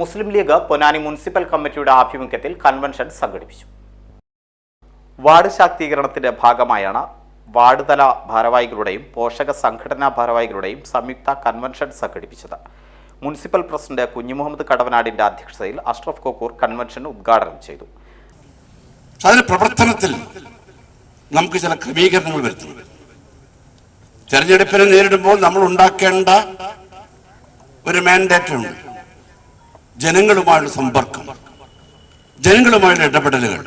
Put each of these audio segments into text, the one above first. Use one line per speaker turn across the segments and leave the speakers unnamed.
മുസ്ലിം league Ponnani municipal കമ്മിറ്റിയുടെ ആഭിമുഖ്യത്തിൽ convention സംഘടിപ്പിച്ചു. വാർഡ് ശാക്തീകരണത്തിന്റെ ഭാഗമായാണ് വാർഡ് തല ഭാരവാഹികളുടെയും പോഷക സംഘടനാ ഭാരവാഹികളുടെയും സംയുക്ത കൺവെൻഷൻ സംഘടിപ്പിച്ചത്. മുനിസിപ്പൽ പ്രസിഡന്റ് കുഞ്ഞുമുഹമ്മദ് കടവനാടിന്റെ അധ്യക്ഷതയിൽ അഷ്റഫ് കോക്കൂർ കൺവെൻഷൻ ഉദ്ഘാടനം ചെയ്തു.
അതിന്റെ പ്രവർത്തനത്തിൽ നമുക്ക് ചില ക്രമീകരണങ്ങൾ വരുത്തണം തെരഞ്ഞെടുപ്പിനെ നേരിടുമ്പോൾ നമ്മൾ ഉണ്ടാക്കേണ്ട ഒരു മാൻഡേറ്റ് ഉണ്ട്. ജനങ്ങളുമായുള്ള സമ്പർക്കം ജനങ്ങളുമായുള്ള ഇടപെടലുകൾ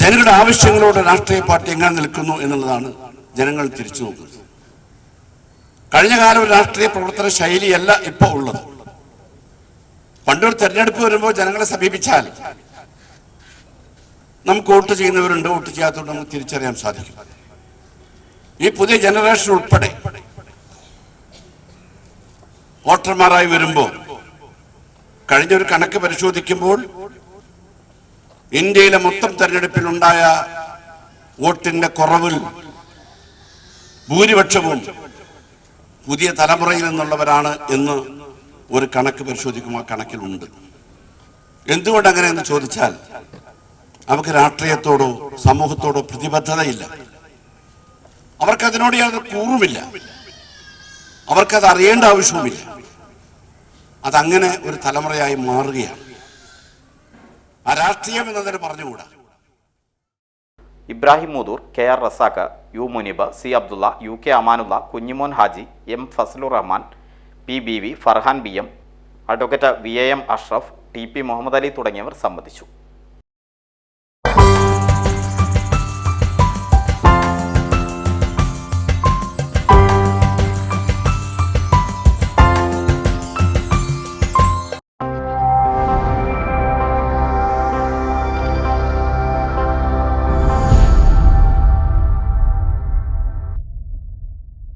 ജനങ്ങളുടെ ആവശ്യങ്ങളോട് രാഷ്ട്രീയ പാർട്ടി എങ്ങനെ നിൽക്കുന്നു എന്നുള്ളതാണ് ജനങ്ങൾ തിരിച്ചു നോക്കുന്നത്. കഴിഞ്ഞ കാലം രാഷ്ട്രീയ പ്രവർത്തന ശൈലിയല്ല ഇപ്പോൾ ഉള്ളത്. പണ്ടൊരു തെരഞ്ഞെടുപ്പ് വരുമ്പോൾ ജനങ്ങളെ സമീപിച്ചാൽ നമുക്ക് വോട്ട് ചെയ്യുന്നവരുണ്ട് വോട്ട് ചെയ്യാത്തവരുണ്ട് നമുക്ക് തിരിച്ചറിയാൻ സാധിക്കും. ഈ പുതിയ ജനറേഷൻ ഉൾപ്പെടെ വോട്ടർമാരായി വരുമ്പോൾ കഴിഞ്ഞൊരു കണക്ക് പരിശോധിക്കുമ്പോൾ ഇന്ത്യയിലെ മൊത്തം തെരഞ്ഞെടുപ്പിൽ ഉണ്ടായ വോട്ടിന്റെ കുറവിൽ ഭൂരിപക്ഷവും പുതിയ തലമുറയിൽ നിന്നുള്ളവരാണ് എന്ന് ഒരു കണക്ക് പരിശോധിക്കുമ്പോൾ ആ കണക്കിലുണ്ട്. എന്തുകൊണ്ട് അങ്ങനെ എന്ന് ചോദിച്ചാൽ അവർക്ക് രാഷ്ട്രീയത്തോടോ സമൂഹത്തോടോ പ്രതിബദ്ധതയില്ല. അവർക്കതിനോട് യാതൊരു കൂറുമില്ല. അവർക്കത് അറിയേണ്ട ആവശ്യവുമില്ല. അതങ്ങനെ ഒരു തലമുറയായി മാറുകയാണ്. ആ രാഷ്ട്രീയം എന്നതിന് പറഞ്ഞുകൂടാ?
Ibrahim Muthur K R Razak U Muneeb C Abdulla U K Amanulla Kunhimon Haji M Fazalur Rahman P B V Farhan B M advocate V A M Ashraf T P Muhammad Ali തുടങ്ങിയവർ സംബന്ധിച്ചു.